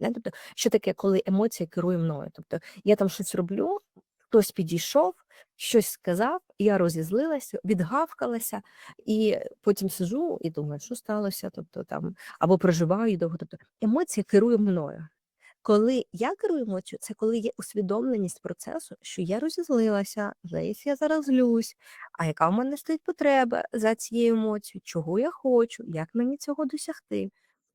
Да? Тобто, що таке, коли емоція керує мною? Тобто я там щось роблю, хтось підійшов, щось сказав, я розізлилася, відгавкалася, і потім сижу і думаю, що сталося, тобто там або проживаю довго. Тобто емоція керує мною. Коли я керую емоцією, це коли є усвідомленість процесу, що я розізлилася, десь я зараз злюсь, а яка в мене стоїть потреба за цією емоцією, чого я хочу, як мені цього досягти,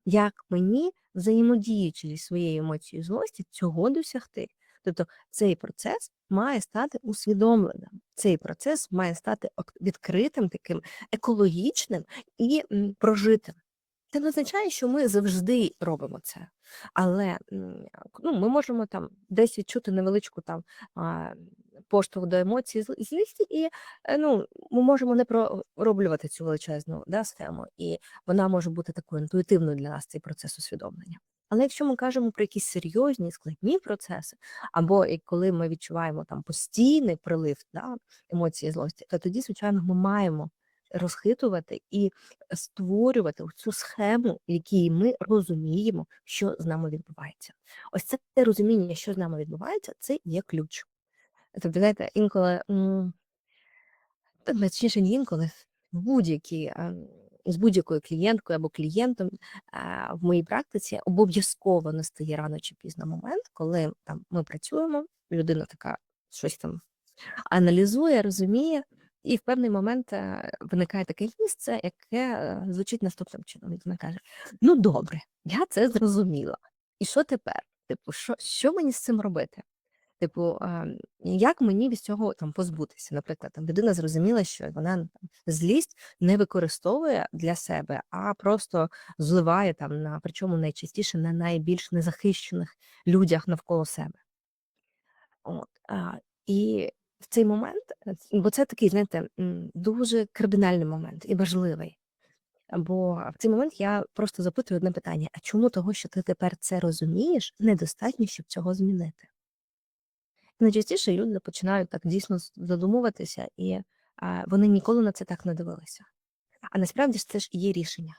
як мені, взаємодіючи зі своєю емоцією злості, цього досягти. Тобто цей процес має стати усвідомленим, цей процес має стати відкритим, таким екологічним і прожитим. Це не означає, що ми завжди робимо це. Але ну, ми можемо там десь відчути невеличку там поштовх до емоцій злісті, і е, ну, ми можемо не пророблювати цю величезну да, схему, і вона може бути такою інтуїтивною для нас цей процес усвідомлення. Але якщо ми кажемо про якісь серйозні складні процеси, або коли ми відчуваємо там постійний прилив да, емоції злості, то тоді, звичайно, ми маємо розхитувати і створювати цю схему, в якій ми розуміємо, що з нами відбувається. Ось це розуміння, що з нами відбувається, це є ключ. Тобто, знаєте, інколи, м, та точніше, не інколи, будь-якій, ем, з будь-якою клієнткою або клієнтом е, в моїй практиці обов'язково настає рано чи пізно момент, коли там ми працюємо, людина така щось там аналізує, розуміє, і в певний момент е, виникає таке місце, яке е, звучить наступним чином. Вона каже: Ну добре, я це зрозуміла. І що тепер? Типу, що, що мені з цим робити? Типу, як мені від цього там позбутися? Наприклад, там людина зрозуміла, що вона злість не використовує для себе, а просто зливає там на причому найчастіше на найбільш незахищених людях навколо себе. От, і в цей момент, е, бо це такий, знаєте, дуже кардинальний момент і важливий. Бо в цей момент я просто запитую одне питання: а чому того, що ти тепер це розумієш, недостатньо, щоб цього змінити? Найчастіше люди починають так дійсно задумуватися, і а, вони ніколи на це так не дивилися. А насправді ж це ж є рішення.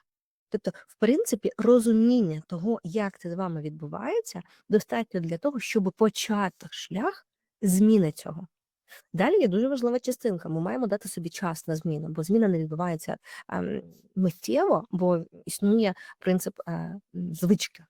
Тобто, в принципі, розуміння того, як це з вами відбувається, достатньо для того, щоб почати шлях зміни цього. Далі є дуже важлива частинка. Ми маємо дати собі час на зміну, бо зміна не відбувається ем, миттєво, бо існує принцип е, звички.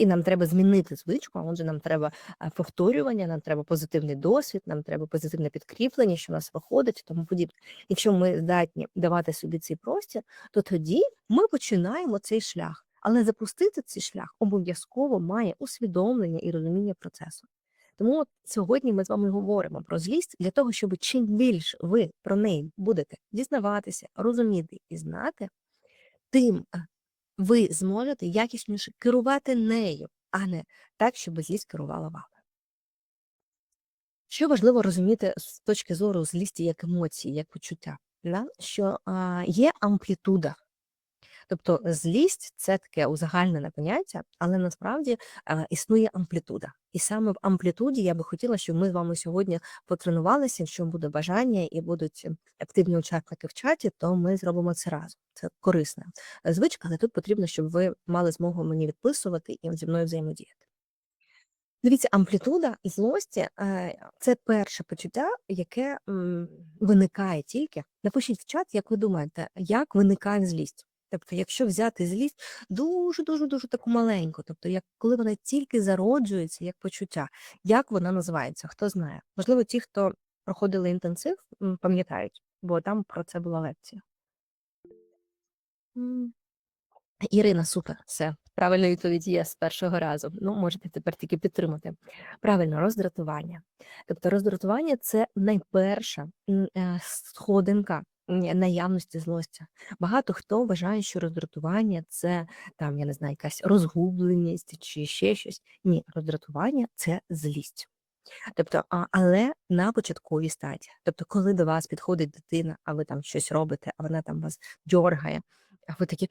І нам треба змінити звичку, а отже, нам треба повторювання, нам треба позитивний досвід, нам треба позитивне підкріплення, що в нас виходить, тому подібне. Якщо ми здатні давати собі цей простір, то тоді ми починаємо цей шлях. Але запустити цей шлях обов'язково має усвідомлення і розуміння процесу. Тому от сьогодні ми з вами говоримо про злість для того, щоб чим більше ви про неї будете дізнаватися, розуміти і знати, тим ви зможете якісніше керувати нею, а не так, щоб злість керувала вами. Що важливо розуміти з точки зору злісті як емоції, як почуття, що є амплітуда. Тобто злість це таке узагальнене поняття, але насправді а, існує амплітуда. І саме в амплітуді я би хотіла, щоб ми з вами сьогодні потренувалися. Якщо буде бажання і будуть активні учасники в чаті, то ми зробимо це разом. Це корисна звичка, але тут потрібно, щоб ви мали змогу мені відписувати і зі мною взаємодіяти. Дивіться, амплітуда злості е, це перше почуття, яке виникає тільки. Напишіть в чат, як ви думаєте, як виникає злість. Тобто, якщо взяти злість дуже дуже таку маленьку, тобто, як коли вона тільки зароджується як почуття, як вона називається? Хто знає? Можливо, ті, хто проходили інтенсив, пам'ятають, бо там про це була лекція. Ірина, супер, все. Правильна відповідь є з першого разу. Ну, можете тепер тільки підтримати. Правильно, роздратування. Тобто роздратування це найперша е, сходинка наявності злості. Багато хто вважає, що роздратування це там, я не знаю, якась розгубленість чи ще щось. Ні, роздратування це злість. Тобто, але на початковій стадії. Тобто, коли до вас підходить дитина, а ви там щось робите, а вона там вас дьоргає, а ви такі,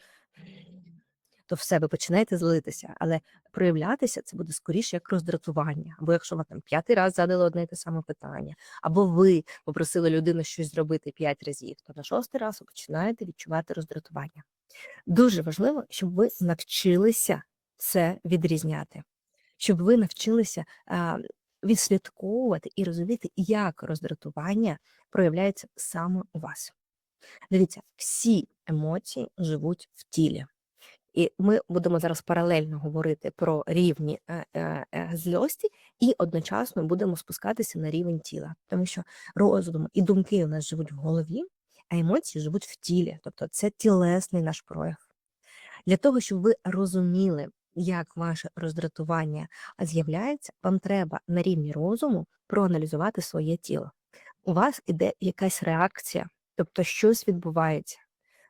то все, ви починаєте злитися, але проявлятися це буде скоріше як роздратування. Або якщо ви там п'ятий раз задали одне й те саме питання, або ви попросили людину щось зробити п'ять разів, то на шостий раз ви починаєте відчувати роздратування. Дуже важливо, щоб ви навчилися це відрізняти. щоб ви навчилися відслідковувати і розуміти, як роздратування проявляється саме у вас. Дивіться, всі емоції живуть в тілі. І ми будемо зараз паралельно говорити про рівні е, е, е, злості, і одночасно будемо спускатися на рівень тіла, тому що розум і думки у нас живуть в голові, а емоції живуть в тілі, тобто це тілесний наш прояв. Для того, щоб ви розуміли, як ваше роздратування з'являється, вам треба на рівні розуму проаналізувати своє тіло. У вас іде якась реакція, тобто щось відбувається.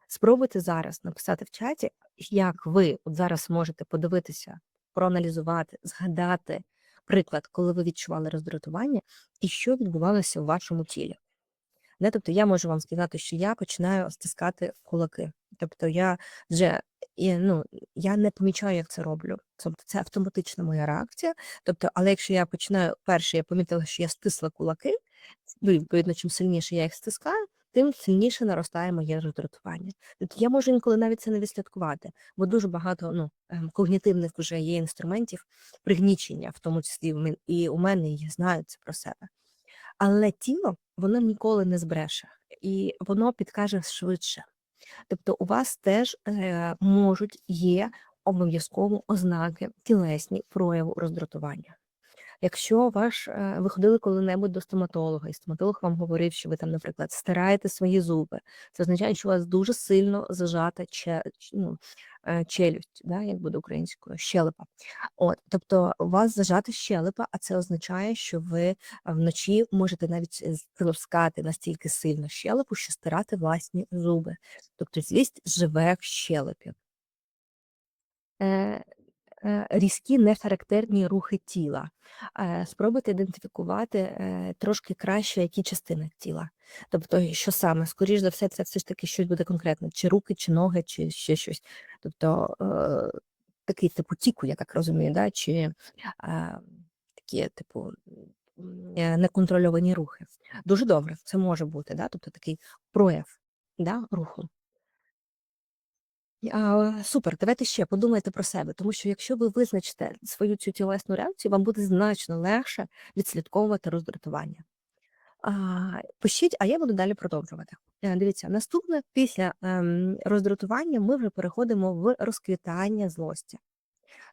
Спробуйте зараз написати в чаті, як ви от зараз можете подивитися, проаналізувати, згадати приклад, коли ви відчували роздратування, і що відбувалося в вашому тілі. Не? Тобто я можу вам сказати, що я починаю стискати кулаки. Тобто я вже і, ну, я не помічаю, як це роблю. Тобто це автоматична моя реакція. Тобто, але якщо я починаю перше, я помітила, що я стисла кулаки, ну, відповідно, чим сильніше я їх стискаю, тим сильніше наростає моє роздратування. Тобто я можу інколи навіть це не відслідкувати, бо дуже багато ну, ем, когнітивних вже є інструментів пригнічення, в тому числі і у мене і знаю це про себе. Але тіло воно ніколи не збреше, і воно підкаже швидше. Тобто у вас теж е, можуть є обов'язково ознаки тілесні прояву роздратування. Якщо ваш е, ви ходили коли-небудь до стоматолога, і стоматолог вам говорив, що ви там, наприклад, стираєте свої зуби, це означає, що у вас дуже сильно зажата ну, е, челюсть, да, як буде українською, щелепа. От, тобто у вас зажата щелепа, а це означає, що ви е, вночі можете навіть е, стискати настільки сильно щелепу, що стирати власні зуби. Тобто злість живе в щелепі. Е, різкі нехарактерні рухи тіла. Е, Спробуйте ідентифікувати е, трошки краще, які частини тіла. Тобто, що саме, скоріш за все, це все ж таки щось буде конкретне, чи руки, чи ноги, чи ще щось. Тобто такий типу тіку, я так розумію, да? чи такі, типу, неконтрольовані рухи. Дуже добре, це може бути, да? тобто такий прояв да? руху. Супер, давайте ще подумайте про себе, тому що якщо ви визначите свою цю тілесну реакцію, вам буде значно легше відслідковувати роздратування. А, пишіть, а я буду далі продовжувати. Е, Дивіться, наступне після ем, роздратування ми вже переходимо в розквітання злості.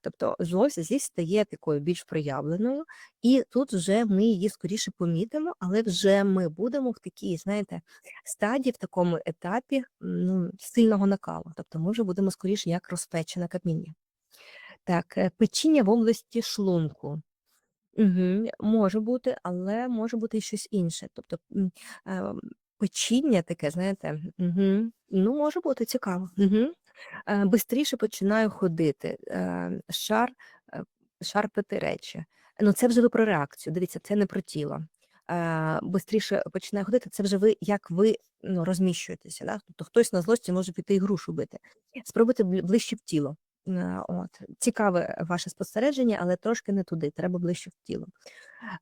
Тобто злость злість стає такою більш проявленою, і тут вже ми її скоріше помітимо, але вже ми будемо в такій, знаєте, стадії, в такому етапі ну, сильного накалу. Тобто ми вже будемо скоріше як розпечене каміння. Так, е, печіння в області шлунку. Угу, може бути, але може бути і щось інше. Тобто ем, печіння таке, знаєте, угу, ну може бути цікаво. Угу. Бистріше починаю ходити, е, шар, шарпити шарпати речі. Ну, це вже ви про реакцію. Дивіться, це не про тіло. Е, Бистріше починає ходити, це вже ви, як ви ну, розміщуєтеся. Да? Тобто хтось на злості може піти і грушу бити. Спробуйте ближче в тіло. От. Цікаве ваше спостереження, але трошки не туди, треба ближче в тіло.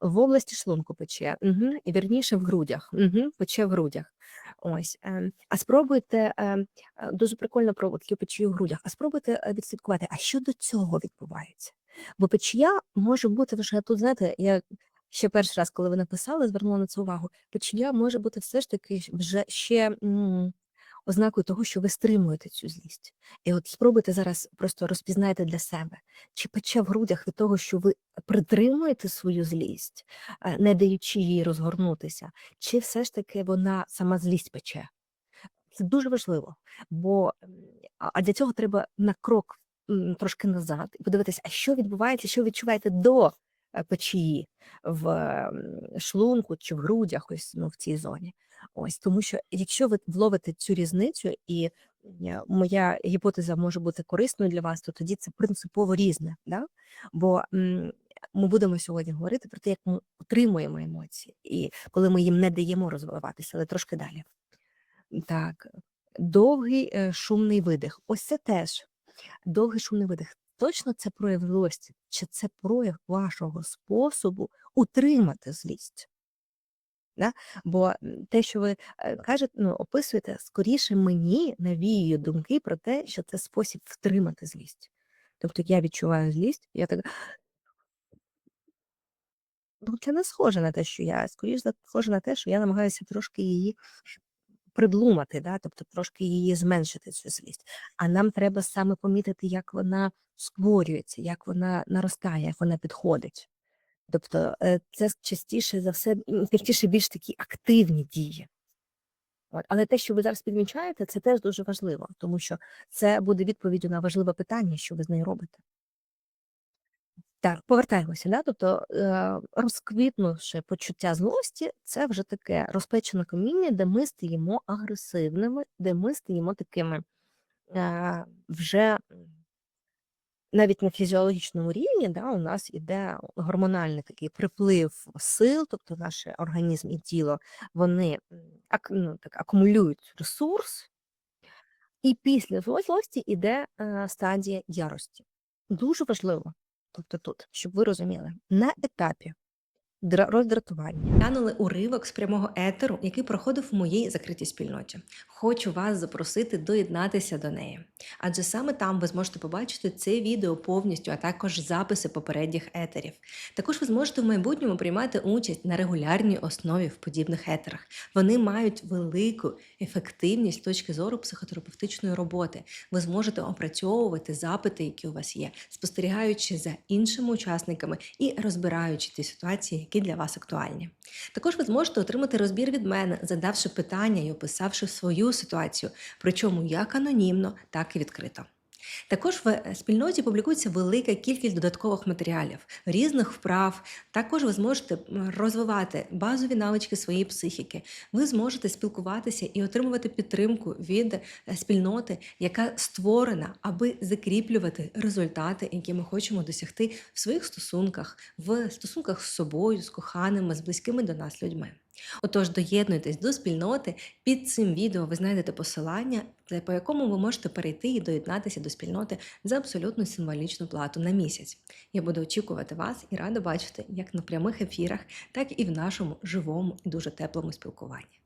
В області шлунку пече, угу. і вірніше в грудях, угу. пече в грудях. Ось. ем, А спробуйте, ем, е, дуже прикольно про печію в грудях, а спробуйте е, відслідкувати, а що до цього відбувається? Бо печія може бути вже тут, знаєте, я ще перший раз, коли ви написали, звернула на це увагу. Печія може бути все ж таки вже ще м, ознакою того, що ви стримуєте цю злість. І от спробуйте зараз просто розпізнайте для себе, чи пече в грудях від того, що ви притримуєте свою злість, е, не даючи їй розгорнутися, чи все ж таки вона сама злість пече. Це дуже важливо, бо а для цього треба на крок трошки назад і подивитися, а що відбувається, що відчуваєте до е, печії в шлунку чи в грудях, ось ну, в цій зоні. Ось тому, що якщо ви вловите цю різницю, і е, моя гіпотеза може бути корисною для вас, то тоді це принципово різне. Да? Бо ми будемо сьогодні говорити про те, як ми утримуємо емоції, і коли ми їм не даємо розвиватися, але трошки далі. Так, довгий е, шумний видих. Ось це теж довгий шумний видих. Точно це прояв злості, чи це прояв вашого способу утримати злість? Да? Бо те, що ви е, кажете, ну, описуєте, скоріше мені навіює думки про те, що це спосіб втримати злість. Тобто я відчуваю злість, я так ну, це не схоже на те, що я. Скоріш схоже на те, що я намагаюся трошки її придлумати, да? тобто трошки її зменшити цю злість. А нам треба саме помітити, як вона створюється, як вона наростає, як вона підходить. Тобто е, це частіше за все, частіше більш такі активні дії. От. Але те, що ви зараз підмічаєте, це теж дуже важливо, тому що це буде відповіддю на важливе питання, що ви з нею робите. Так, повертаємося, да? тобто е, розквітнувши почуття злості, це вже таке розпечене каміння, де ми стаємо агресивними, де ми стаємо такими е, вже навіть на фізіологічному рівні да, у нас іде гормональний такий приплив сил, тобто наш організм і тіло вони ну, так, акумулюють ресурс, і після злості йде е, стадія ярості. Дуже важливо, тобто тут, щоб ви розуміли, на етапі роздратування. Глянули уривок з прямого етеру, який проходив в моїй закритій спільноті. Хочу вас запросити доєднатися до неї. Адже саме там ви зможете побачити це відео повністю, а також записи попередніх етерів. Також ви зможете в майбутньому приймати участь на регулярній основі в подібних етерах. Вони мають велику ефективність з точки зору психотерапевтичної роботи. Ви зможете опрацьовувати запити, які у вас є, спостерігаючи за іншими учасниками і розбираючи ті ситуації, які для вас актуальні. Також ви зможете отримати розбір від мене, задавши питання і описавши свою ситуацію, причому як анонімно, так і відкрито. Також в е, спільноті публікується велика кількість додаткових матеріалів, різних вправ. Також ви зможете розвивати базові навички своєї психіки. Ви зможете спілкуватися і отримувати підтримку від е, спільноти, яка створена, аби закріплювати результати, які ми хочемо досягти в своїх стосунках, в стосунках з собою, з коханими, з близькими до нас людьми. Отож, доєднуйтесь до спільноти. Під цим відео ви знайдете посилання, по якому ви можете перейти і доєднатися до спільноти за абсолютно символічну плату на місяць. Я буду очікувати вас і рада бачити як на прямих ефірах, так і в нашому живому і дуже теплому спілкуванні.